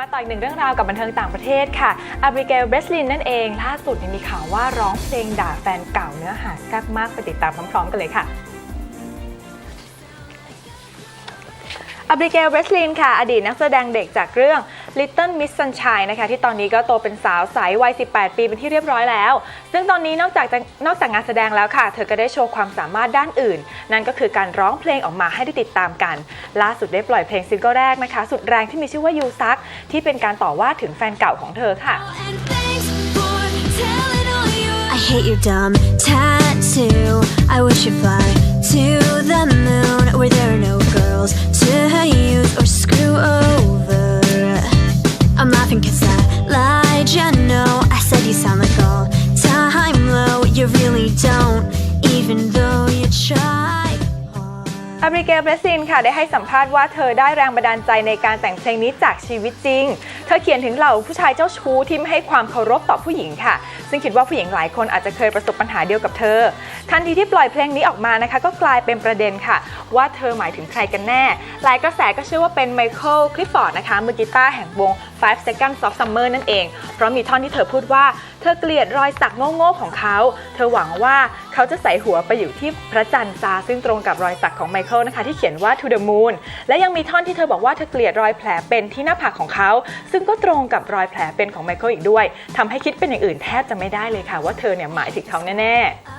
มาต่ออีกหนึ่งเรื่องราวกับบันเทิงต่างประเทศค่ะอับริเกลเบสลินนั่นเองล่าสุดมีข่าวว่าร้องเพลงด่าแฟนเก่าเนื้อหาแซ่บมากไปติดตามพร้อมๆกันเลยค่ะอับริเกลเบสลินค่ะ อดีตนักแสดงเด็กจากเรื่อง Little Miss Sunshine นะคะที่ตอนนี้ก็โตเป็นสาวใสวัย 18 ปีเป็นที่เรียบร้อยแล้ว ซึ่งตอนนี้นอกจากจะนอกจากงานแสดงแล้วค่ะ เธอก็ได้โชว์ความสามารถด้านอื่น นั่นก็คือการร้องเพลงออกมาให้ได้ติดตามกัน ล่าสุดได้ปล่อยเพลงซิงเกิลแรกนะคะ สุดแรงที่มีชื่อว่ายูซักที่เป็นการต่อว่าถึงแฟนเก่าของเธอค่ะ And thanks for telling all your I hate your dumb tattoo. I wish you'd fly บริเกลเบรซินค่ะได้ให้สัมภาษณ์ว่าเธอได้แรงบันดาลใจในการแต่งเพลงนี้จากชีวิตจริง เธอเขียนถึงเหล่าผู้ชายเจ้าชู้ที่ไม่ให้ความเคารพต่อผู้หญิงค่ะ ซึ่งคิดว่าผู้หญิงหลายคนอาจจะเคยประสบปัญหาเดียวกับเธอ ทันทีที่ปล่อยเพลงนี้ออกมานะคะ ก็กลายเป็นประเด็นค่ะ ว่าเธอหมายถึงใครกันแน่ หลายกระแสก็เชื่อว่าเป็นไมเคิลคลิฟฟอร์ดนะคะมือกีตาร์แห่งวง Five Seconds of Summer นั่นเอง เพราะมีท่อนที่เธอพูดว่าเธอเกลียดรอยสักโง่ๆของเขา เธอหวังว่าเขาจะใส่หัวไปอยู่ที่พระจันทร์ซาซึ่งตรงกับรอยสักของไมเคิลนะคะที่เขียนว่า to the moon และยังมีท่อนที่เธอบอกว่าเธอเกลียดรอยแผลเป็นที่หน้าผากของเขา ซึ่งก็ตรงกับรอยแผลเป็นของไมเคิลอีกด้วยทำให้คิดเป็นอย่างอื่นแทบจะไม่ได้เลยค่ะ ว่าเธอเนี่ยหมายถึงเขาแน่ๆ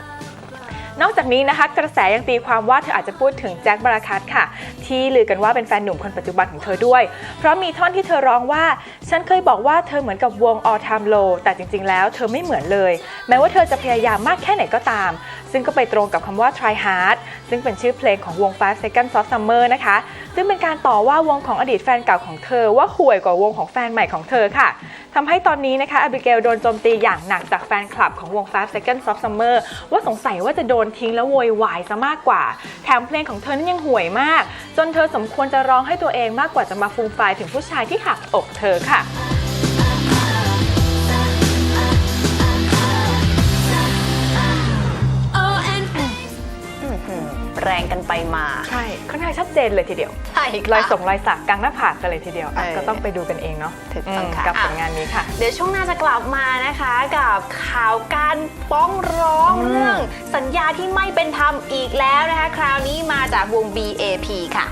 นอกจากนี้นะคะกระแสยังตีความว่าเธออาจจะพูดถึงแจ็คบราคัตค่ะ ที่ลือกันว่าเป็นแฟนหนุ่มคนปัจจุบันของเธอด้วย เพราะมีท่อนที่เธอร้องว่า ฉันเคยบอกว่าเธอเหมือนกับวง All Time Low แต่จริง ๆ แล้วเธอไม่เหมือนเลย แม้ว่าเธอจะพยายามมากแค่ไหนก็ตาม ซึ่งก็ไปตรงกับคำว่า try hard ซึ่งเป็นชื่อเพลงของวง Five Seconds of Summer นะคะ ซึ่งเป็นการต่อว่าวงของอดีตแฟนเก่าของเธอ ว่าห่วยกว่าวงของแฟนใหม่ของเธอค่ะทำให้ตอนนี้นะคะอบิเกลโดนโจมตีอย่างหนักจากแฟนคลับของวง Five Seconds of Summer ว่าสงสัยว่าจะโดนทิ้งแล้วโวยวายซะมากกว่า แถมเพลงของเธอนั้นยังห่วยมาก จนเธอสมควรจะร้องให้ตัวเองมากกว่าจะมาฟูมฟถึงผู้ชายที่หักอกเธอค่ะ งกันไปมาใช่ค่อนข้างชัดเจนเลยทีเดียวใช่ค่ะรอยส่งรอยสักกลางหน้าผากกันเลยทีเดียวอะเออก็ต้องไปดูกันเองเนาะถูกต้องมค่ะ กับผลงานนี้ค่ะ เดี๋ยวช่วงหน้าจะกลับมานะคะ กับข่าวการฟ้องร้องอืมเรื่อง สัญญาที่ไม่เป็นธรรมอีกแล้วนะคะ คราวนี้มาจากวง BAP ค่ะ